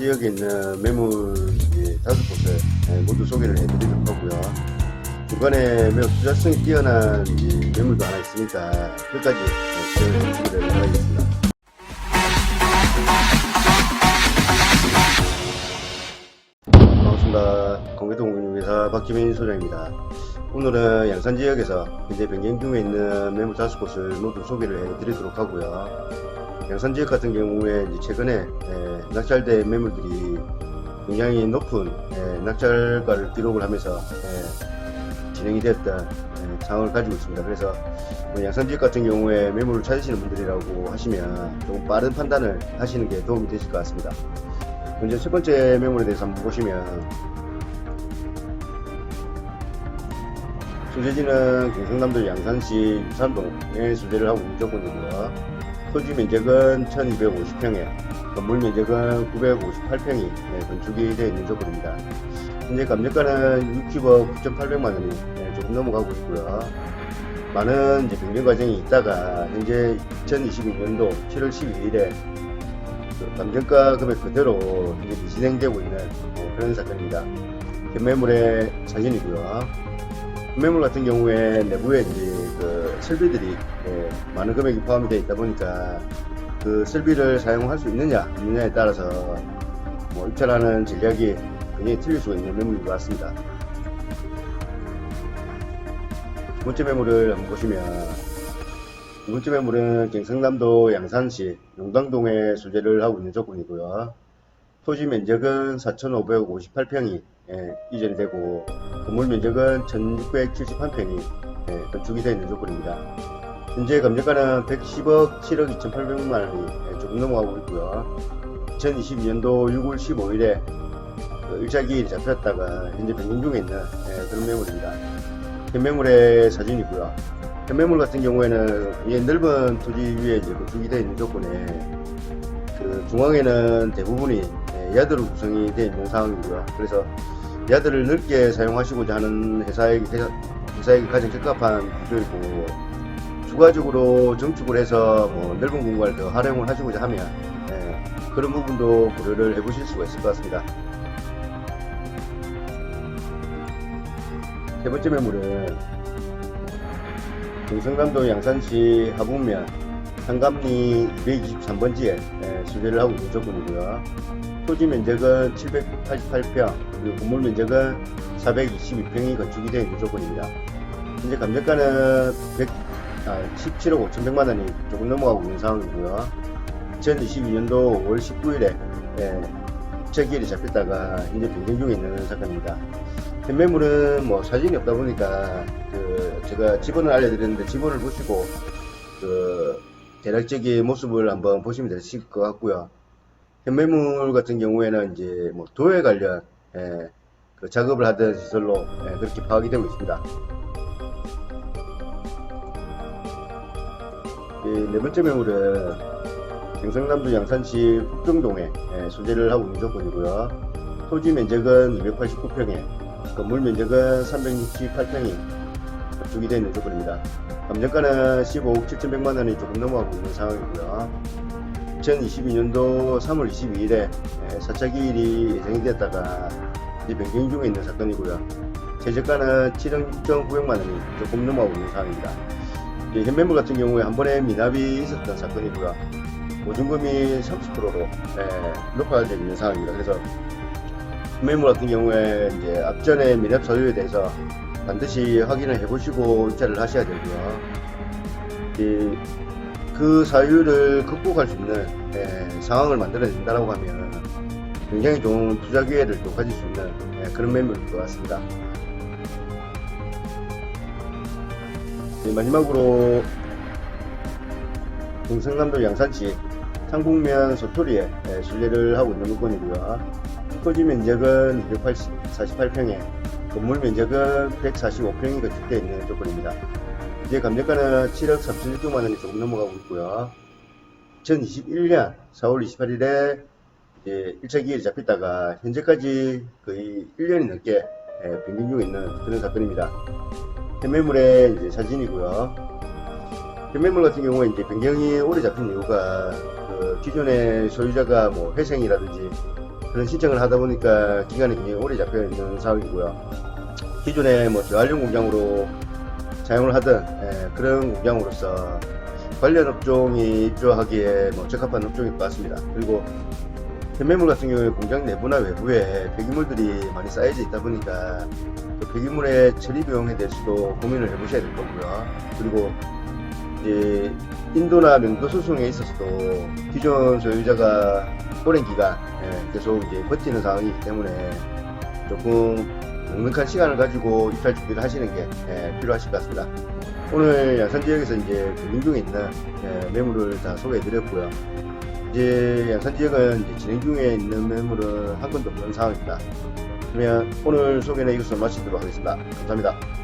오늘은 양산 지역에 있는 매물 예, 다섯 곳을 예, 모두 소개를 해드리도록 하고요. 중간에 매우 투자성이 뛰어난 이 매물도 하나 있으니까 끝까지 예, 시청해 주시기를 바라겠습니다. 반갑습니다. 공개동공인회사 박지민 소장입니다. 오늘은 양산 지역에서 현재 변경 중에 있는 매물 다섯 곳을 모두 소개를 해드리도록 하고요. 양산 지역 같은 경우에 최근에 에, 낙찰된 매물들이 굉장히 높은 에, 낙찰가를 기록을 하면서 에, 진행이 됐던 에, 상황을 가지고 있습니다. 그래서 뭐 양산 지역 같은 경우에 매물을 찾으시는 분들이라고 하시면 조금 빠른 판단을 하시는 게 도움이 되실 것 같습니다. 먼저 첫 번째 매물에 대해서 한번 보시면 소재지는 경상남도 양산시 유산동에 소재를 하고 있는 조건이고요. 토지 면적은 1250평에 건물 면적은 958평이 건축이 되어 있는 조건입니다. 현재 감정가는 60억 9,800만 원이 네, 조금 넘어가고 있고요. 많은 이제 변경 과정이 있다가 현재 2022년도 7월 12일에 그 감정가 금액 그대로 이제 진행되고 있는 네, 그런 사건입니다. 현매물의 사진이고요. 매물 같은 경우에 내부에 이제 그 설비들이 예, 많은 금액이 포함이 되어 있다 보니까 그 설비를 사용할 수 있느냐 없느냐에 따라서 뭐 입찰하는 전략이 굉장히 틀릴 수가 있는 매물인 것 같습니다. 두 번째 매물을 한번 보시면 두 번째 매물은 경상남도 양산시 용당동에 소재를 하고 있는 조건이고요. 토지 면적은 4,558평이 예, 이전이 되고 건물 면적은 1,671평이 예, 건축이 되어 있는 조건입니다. 현재 감정가는 110억 7억 2,800만 원이 예, 조금 넘어가고 있고요. 2022년도 6월 15일에 그 일자기일이 잡혔다가 현재 변경 중에 있는 예, 그런 매물입니다. 현매물의 사진이고요. 현매물 같은 경우에는 넓은 토지 위에 이제 건축이 되어 있는 조건에 그 중앙에는 대부분이 예, 야드로 구성이 되어 있는 상황이고요. 그래서 야드를 넓게 사용하시고자 하는 회사에게, 회사 에게 가장 적합한 구조이고 추가적으로 증축을 해서 뭐 넓은 공간을 더 활용을 하시고자 하면 예, 그런 부분도 고려를 해보실 수가 있을 것 같습니다. 세 번째 매물은 경상남도 양산시 하북면 한감리 223번지에 소재를 하고 있는 조건이고요. 토지 면적은 788평, 그리고 건물 면적은 422평이 건축이 되어 있는 조건입니다. 현재 감정가는 100, 아, 17억 5,100만 원이 조금 넘어가고 있는 상황이고요. 2022년도 5월 19일에 예, 입찰기일이 잡혔다가 현재 변경 중에 있는 사건입니다. 현매물은 뭐 사진이 없다 보니까 그 제가 지번을 알려드렸는데 지번을 보시고 그 대략적인 모습을 한번 보시면 되실 것 같고요. 현매물 같은 경우에는 이제 뭐 도에 관련 예, 그 작업을 하던 시설로 예, 그렇게 파악이 되고 있습니다. 이네 번째 매물은 경상남도 양산시 북정동에 예, 소재를 하고 있는 조건이고요. 토지 면적은 289평에 건물 면적은 368평이 건축이 되어 있는 조건입니다. 감정가는 15억 7,100만 원이 조금 넘어가고 있는 상황이고요. 2022년도 3월 22일에 사차기일이 예정이 됐다가 이제 변경 중에 있는 사건이고요. 최저가는 7억 6,900만 원이 조금 넘어가고 있는 상황입니다. 이제 현매물 같은 경우에 한 번에 미납이 있었던 사건이고요. 보증금이 30%로 높아져 있는 상황입니다. 그래서 현매물 같은 경우에 이제 앞전에 미납 사유에 대해서 반드시 확인을 해보시고 입찰을 하셔야 되고요. 이, 그 사유를 극복할 수 있는 예, 상황을 만들어낸다고 하면 굉장히 좋은 투자 기회를 또 가질 수 있는 예, 그런 매물일 것 같습니다. 예, 마지막으로 경상남도 양산시 상북면 소토리에 예, 순례를 하고 있는 물건이고요. 토지 면적은 248평에 건물 면적은 145평이 건축되어 있는 조건입니다. 이제 감정가는 7억 3,600만 원이 조금 넘어가고 있고요. 2021년 4월 28일에 이제 1차 기일이 잡혔다가 현재까지 거의 1년이 넘게 예, 변경 중에 있는 그런 사건입니다. 현매물의 이제 사진이고요. 현매물 같은 경우에 이제 변경이 오래 잡힌 이유가 그그 기존의 소유자가 뭐 회생이라든지 그런 신청을 하다 보니까 기간이 굉장히 오래 잡혀 있는 상황이고요. 기존에 뭐 재활용 공장으로 사용을 하던 예, 그런 공장으로서 관련 업종이 입주하기에 뭐 적합한 업종일 것 같습니다. 그리고 현매물 같은 경우에 공장 내부나 외부에 폐기물들이 많이 쌓여져 있다 보니까 그 폐기물의 처리 비용에 대해서도 고민을 해보셔야 될 거고요. 그리고 이제 인도나 명도 수송에 있어서도 기존 소유자가 오랜 기간 예, 계속 이제 버티는 상황이기 때문에 조금 넉넉한 시간을 가지고 입찰 준비를 하시는 게 예, 필요하실 것 같습니다. 오늘 양산 지역에서 이제 진행 중에 있는 예, 매물을 다 소개해 드렸고요. 이제 양산 지역은 이제 진행 중에 있는 매물은 한 건도 없는 상황입니다. 그러면 오늘 소개는 이것으로 마치도록 하겠습니다. 감사합니다.